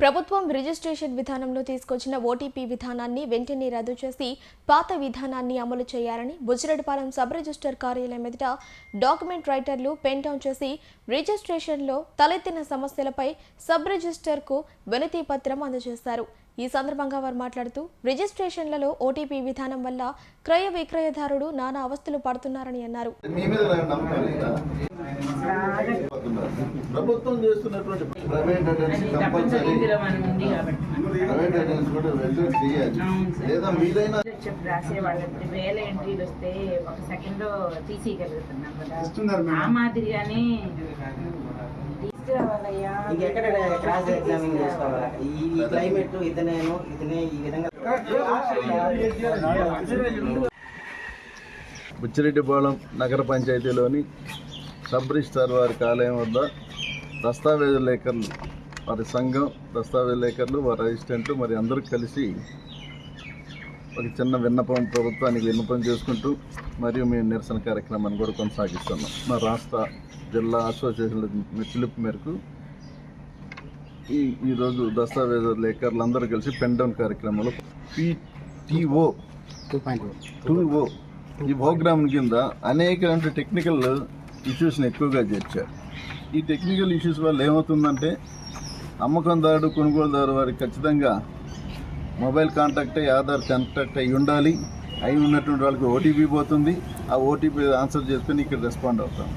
ప్రభుత్వం రిజిస్ట్రేషన్ విధానంలో తీసుకొచ్చిన ఓటీపీ విధానాన్ని వెంటనే రద్దు చేసి పాత విధానాన్ని అమలు చేయాలని బుజ్జిరెడ్డిపాలెం సబ్ రిజిస్టర్ కార్యాలయం ఎదుట డాక్యుమెంట్ రైటర్లు పెన్ డౌన్ చేసి రిజిస్ట్రేషన్లో తలెత్తిన సమస్యలపై సబ్ రిజిస్టర్కు వినతి పత్రం అందజేశారు. ఈ సందర్భంగా వారు మాట్లాడుతూ రిజిస్ట్రేషన్లలో ఓటీపీ విధానం వల్ల క్రయ విక్రయదారుడు నానా అవస్థలు పడుతున్నారని అన్నారు. ప్రభుత్వం చేస్తున్నటువంటి private agency compulsory. Private agency కూడా చేయాలి. లేదా రాసే వాళ్ళకి వేల ఎంట్రీలు వస్తే ఒక సెకండ్లో తీసేయగలుగుతున్నాం కదా. ఆ మాదిరిగానే తీసుకురావాలయ్యా. ఇంకెక్కడ క్రాస్ ఎగ్జామింగ్ చేసుకోవాలా ఈ ఈ క్లైమేట్ ఇతనేను ఇతనే ఈ విధంగా బుచ్చిరెడ్డిపాళెం నగర పంచాయతీలోని సబ్ రిజిస్టార్ వారి కార్యాలయం వద్ద దస్తావేజు లేఖర్లు వారి సంఘం దస్తావేజు లేఖర్లు వారి అసిస్టెంట్లు మరి అందరూ కలిసి ఒక చిన్న విన్నపం ప్రభుత్వానికి విన్నపం చేసుకుంటూ మరియు మేము నిరసన కార్యక్రమాన్ని కూడా కొనసాగిస్తున్నాం. మా రాష్ట్ర జిల్లా అసోసియేషన్ల పిలుపు మేరకు ఈ ఈరోజు దస్తావేజు లేఖర్లు అందరూ కలిసి పెన్ డౌన్ కార్యక్రమంలో PTO two point two O ఈ ప్రోగ్రామ్ కింద అనేక టెక్నికల్ ఇష్యూస్ని ఎక్కువగా చేర్చారు. ఈ టెక్నికల్ ఇష్యూస్ వల్ల ఏమవుతుందంటే అమ్మకందారుడు కొనుగోలుదారు వారికి ఖచ్చితంగా మొబైల్ కాంటాక్ట్ అయ్యి ఆధార్ కాంటాక్ట్ అయి ఉండాలి. అయి ఉన్నటువంటి వాళ్ళకి ఓటీపీ పోతుంది. ఆ ఓటీపీ ఆన్సర్ చేసుకుని ఇక్కడ రెస్పాండ్ అవుతాం.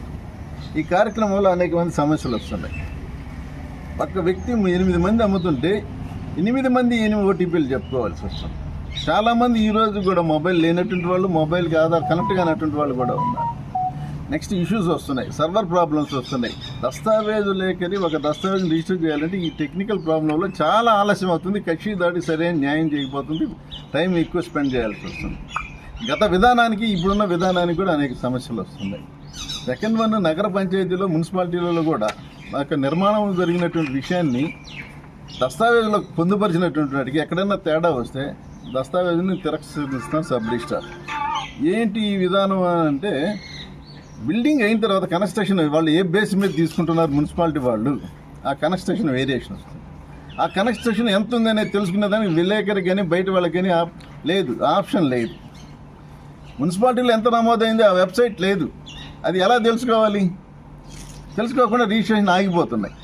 ఈ కార్యక్రమం వల్ల అనేక మంది సమస్యలు వస్తున్నాయి. ఒక వ్యక్తి ఎనిమిది మంది అమ్ముతుంటే ఎనిమిది మంది ఎనిమిది ఓటీపీలు చెప్పుకోవాల్సి వస్తుంది. చాలామంది ఈరోజు కూడా మొబైల్ లేనటువంటి వాళ్ళు మొబైల్కి ఆధార్ కనెక్ట్ కానటువంటి వాళ్ళు కూడా ఉన్నారు. నెక్స్ట్ ఇష్యూస్ వస్తున్నాయి సర్వర్ ప్రాబ్లమ్స్ వస్తున్నాయి. దస్తావేజు లేకని ఒక దస్తావేజు రిజిస్టర్ చేయాలంటే ఈ టెక్నికల్ ప్రాబ్లంలో చాలా ఆలస్యం అవుతుంది. కక్షి దాటి సరైన న్యాయం చేయకపోతుంది. టైం ఎక్కువ స్పెండ్ చేయాల్సి వస్తుంది. గత విధానానికి ఇప్పుడున్న విధానానికి కూడా అనేక సమస్యలు వస్తున్నాయి. సెకండ్ వన్ నగర పంచాయతీలో మున్సిపాలిటీలలో కూడా ఒక నిర్మాణం జరిగినటువంటి విషయాన్ని దస్తావేజులకు పొందుపరిచినటువంటి వాటికి ఎక్కడైనా తేడా వస్తే దస్తావేజుని తిరస్కరిస్తాం సబ్ రిజిస్టార్ ఏంటి ఈ విధానం అంటే బిల్డింగ్ అయిన తర్వాత కన్స్ట్రక్షన్ వాళ్ళు ఏ బేస్ మీద తీసుకుంటున్నారు మున్సిపాలిటీ వాళ్ళు ఆ కన్స్ట్రక్షన్ వేరియేషన్ వస్తుంది. ఆ కన్స్ట్రక్షన్ ఎంత ఉందనేది తెలుసుకునే దానికి విలేకరికి కానీ బయట వాళ్ళకి కానీ ఆప్- లేదు ఆప్షన్ లేదు. మున్సిపాలిటీలో ఎంత నమోదైంది ఆ వెబ్సైట్ లేదు. అది ఎలా తెలుసుకోవాలి? తెలుసుకోకుండా రిజిస్ట్రేషన్ ఆగిపోతున్నాయి.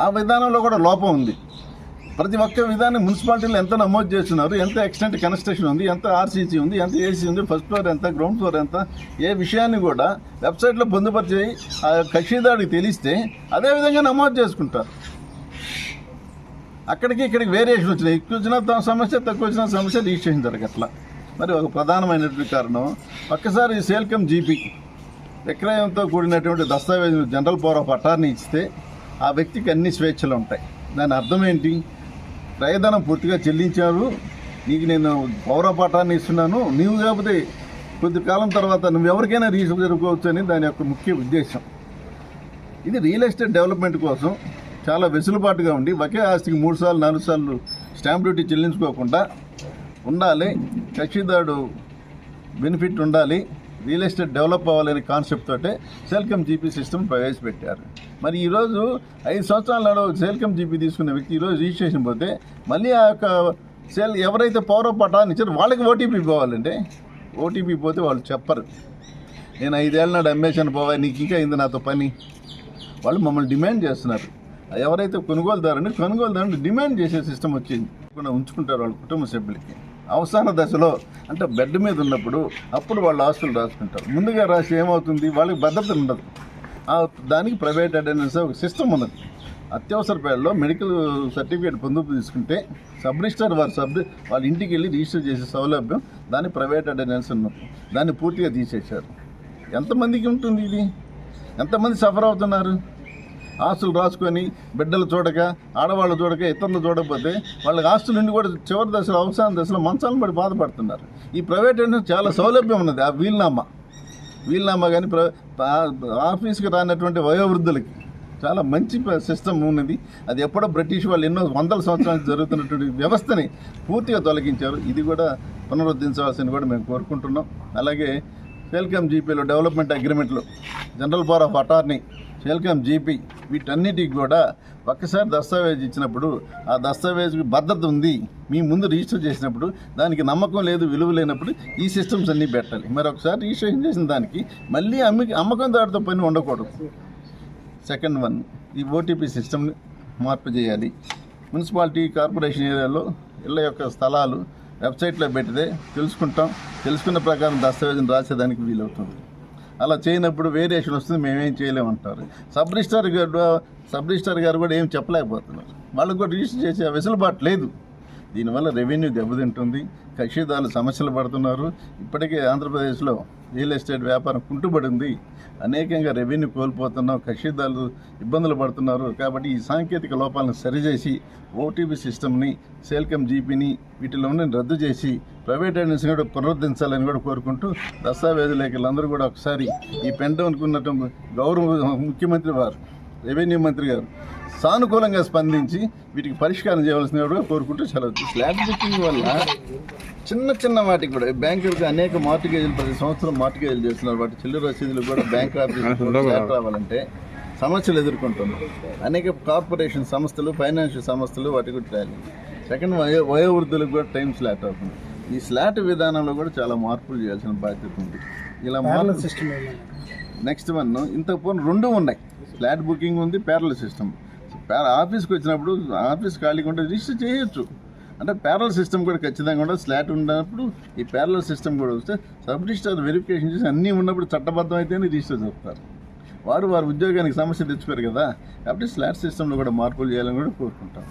ఆ విధానంలో కూడా లోపం ఉంది. ప్రతి ఒక్క విధాన్ని మున్సిపాలిటీలో ఎంత నమోదు చేస్తున్నారు ఎంత ఎక్స్టెంట్ కన్స్ట్రక్షన్ ఉంది ఎంత ఆర్సీసీ ఉంది ఎంత ఏసీ ఉంది ఫస్ట్ ఫ్లోర్ ఎంత గ్రౌండ్ ఫ్లోర్ ఎంత ఏ విషయాన్ని కూడా వెబ్సైట్లో పొందుపరిచి ఆ కక్షిదారుడికి తెలిస్తే అదే విధంగా నమోదు చేసుకుంటారు. అక్కడికి ఇక్కడికి వేరియేషన్ వచ్చినాయి. ఎక్కువ వచ్చిన సమస్య తక్కువ వచ్చిన సమస్య రిజిస్ట్రేషన్ జరగట్ల. మరి ఒక ప్రధానమైనటువంటి కారణం ఒక్కసారి సేల్కమ్ జీపీ విక్రయంతో కూడినటువంటి దస్తావేజు జనరల్ పవర్ ఆఫ్ అటార్నీ ఇస్తే ఆ వ్యక్తికి అన్ని స్వేచ్ఛలు ఉంటాయి. దాని అర్థం ఏంటి? క్రయధనం పూర్తిగా చెల్లించారు. నీకు నేను పౌర పాఠాన్ని ఇస్తున్నాను. నీవు కాకపోతే కొద్ది కాలం తర్వాత నువ్వు ఎవరికైనా జరుపుకోవచ్చు అని దాని యొక్క ముఖ్య ఉద్దేశం. ఇది రియల్ ఎస్టేట్ డెవలప్మెంట్ కోసం చాలా వెసులుబాటుగా ఉండి ఒకే ఆస్తికి మూడు సార్లు నాలుగు సార్లు స్టాంప్ డ్యూటీ చెల్లించుకోకుండా ఉండాలి. కక్షిదారుడు బెనిఫిట్ ఉండాలి. రియల్ ఎస్టేట్ డెవలప్ అవ్వాలనే కాన్సెప్ట్ తోటే సెల్కమ్ జీపీ సిస్టమ్ ప్రవేశపెట్టారు. మరి ఈరోజు ఐదు సంవత్సరాల నాడు సెల్కమ్ జీపీ తీసుకున్న వ్యక్తి ఈరోజు రిజిస్ట్రేషన్ పోతే మళ్ళీ ఆ యొక్క సెల్ ఎవరైతే పవర్ ఆఫ్ పటాన్ని ఇచ్చారో వాళ్ళకి ఓటీపీ పోవాలంటే ఓటీపీ పోతే వాళ్ళు చెప్పరు. నేను ఐదేళ్ళ నాడు అమ్మేశాను పోవా నీకు ఇంకా అయింది నాతో పని? వాళ్ళు మమ్మల్ని డిమాండ్ చేస్తున్నారు. ఎవరైతే కొనుగోలుదారుని కొనుగోలుదారుని డిమాండ్ చేసే సిస్టమ్ వచ్చింది. కూడా ఉంచుకుంటారు వాళ్ళ కుటుంబ సభ్యులకి. అవసాన దశలో అంటే బెడ్ మీద ఉన్నప్పుడు అప్పుడు వాళ్ళు ఆస్తులు రాసుకుంటారు. ముందుగా రాసి ఏమవుతుంది? వాళ్ళకి భద్రత ఉండదు. ఆ దానికి ప్రైవేట్ అటెండెన్స్ ఒక సిస్టమ్ ఉన్నది. అత్యవసర పేడలో మెడికల్ సర్టిఫికేట్ పొందుపు తీసుకుంటే సబ్ రిజిస్టర్ వారు సబ్ వాళ్ళ ఇంటికి వెళ్ళి రిజిస్టర్ చేసే సౌలభ్యం దాన్ని ప్రైవేట్ అటెండెన్స్ ఉన్నది. దాన్ని పూర్తిగా తీసేశారు. ఎంతమందికి ఉంటుంది ఇది? ఎంతమంది సఫర్ అవుతున్నారు? ఆస్తులు రాసుకొని బిడ్డలు చూడక ఆడవాళ్ళు చూడక ఇతరులు చూడకపోతే వాళ్ళకి ఆస్తులు నుండి కూడా చివరి దశలో అవసాన దశలో మంచాలను పడి బాధపడుతున్నారు. ఈ ప్రైవేట్ చాలా సౌలభ్యం ఉన్నది ఆ వీల్నామా. వీల్నామా కానీ ప్ర ఆఫీస్కి రానటువంటి వయోవృద్ధులకి చాలా మంచి సిస్టమ్ ఉన్నది. అది ఎప్పుడో బ్రిటిష్ వాళ్ళు ఎన్నో వందల సంవత్సరాలు జరుగుతున్నటువంటి వ్యవస్థని పూర్తిగా తొలగించారు. ఇది కూడా పునరుద్ధరించవలసింది కూడా మేము కోరుకుంటున్నాం. అలాగే వెల్కమ్ జీపీలో development అగ్రిమెంట్లో general power of attorney sale cum GP. వీటన్నిటికి కూడా ఒక్కసారి దస్తావేజ్ ఇచ్చినప్పుడు ఆ దస్తావేజ్కి భద్రత ఉంది. మీ ముందు రిజిస్టర్ చేసినప్పుడు దానికి నమ్మకం లేదు విలువ లేనప్పుడు ఈ సిస్టమ్స్ అన్నీ పెట్టాలి. మరి ఒకసారి రిజిస్ట్రేషన్ చేసిన దానికి మళ్ళీ అమ్మి అమ్మకం దాటితో పని ఉండకూడదు. సెకండ్ వన్ ఈ ఓటీపీ సిస్టమ్ని మార్పు చేయాలి. మున్సిపాలిటీ కార్పొరేషన్ ఏరియాలో ఇళ్ళ యొక్క స్థలాలు వెబ్సైట్లో పెడితే తెలుసుకుంటాం. తెలుసుకున్న ప్రకారం దస్తావేజును రాసేదానికి వీలవుతుంది. అలా చేయనప్పుడు వేరియేషన్ వస్తుంది మేమేం చేయలేమంటారు. సబ్ రిజిస్టార్ గారు సబ్ రిజిస్టార్ గారు కూడా ఏం చెప్పలేకపోతున్నారు. వాళ్ళకు కూడా రిజిస్టర్ చేసే వెసులుబాటు లేదు. దీనివల్ల రెవెన్యూ దెబ్బతింటుంది కక్షిదారులు సమస్యలు పడుతున్నారు. ఇప్పటికే ఆంధ్రప్రదేశ్లో రియల్ ఎస్టేట్ వ్యాపారం కుంటుబడింది. అనేకంగా రెవెన్యూ కోల్పోతున్నాం కక్షిదారులు ఇబ్బందులు పడుతున్నారు. కాబట్టి ఈ సాంకేతిక లోపాలను సరిచేసి ఓటీపీ సిస్టమ్ని సేల్కమ్ జీపీని వీటిలోనే రద్దు చేసి ప్రైవేట్ ఏజెన్సీ కూడా పునరుద్ధరించాలని కూడా కోరుకుంటూ దస్తావేజు లేఖలందరూ కూడా ఒకసారి ఈ పెంటకు ఉన్నటువంటి గౌరవ ముఖ్యమంత్రి వారు రెవెన్యూ మంత్రి గారు సానుకూలంగా స్పందించి వీటికి పరిష్కారం చేయవలసిన కూడా కోరుకుంటూ సెలవు స్లాబ్ బుకింగ్ వల్ల చిన్న చిన్న వాటికి కూడా బ్యాంకులకు అనేక మార్టిగేజీలు ప్రతి సంవత్సరం మార్టిగేజీలు చేస్తున్నారు. వాటి చిల్లర రసీదులు కూడా బ్యాంక్ ఆఫీస్ రావాలంటే సమస్యలు ఎదుర్కొంటున్నారు అనేక కార్పొరేషన్ సంస్థలు ఫైనాన్షియల్ సంస్థలు వాటి కూడా ట్రాలి సెకండ్ వయో వయోవృద్ధులకు కూడా టైం స్లాట్ అవుతుంది. ఈ స్లాట్ విధానంలో కూడా చాలా మార్పులు చేయాల్సిన బాధ్యత ఉంది. ఇలా మార్పు నెక్స్ట్ వన్ ఇంతకు పూర్వం రెండు ఉన్నాయి. ఫ్లాట్ బుకింగ్ ఉంది ప్యారల్ సిస్టమ్ ఆఫీస్కి వచ్చినప్పుడు ఆఫీస్ ఖాళీగా ఉంటే రిజిస్టర్ చేయొచ్చు. అంటే ప్యారల్ సిస్టమ్ కూడా ఖచ్చితంగా ఉండదు స్లాట్ ఉన్నప్పుడు ఈ ప్యారల్ సిస్టమ్ కూడా వస్తే సబ్ రిజిస్టర్ వెరిఫికేషన్ చేసి అన్నీ ఉన్నప్పుడు చట్టబద్ధం అయితేనే రిజిస్టర్ చెప్తారు. వారు వారి ఉద్యోగానికి సమస్య తెచ్చుకోరు కదా. కాబట్టి స్లాట్ సిస్టంలో కూడా మార్పులు చేయాలని కూడా కోరుకుంటాం.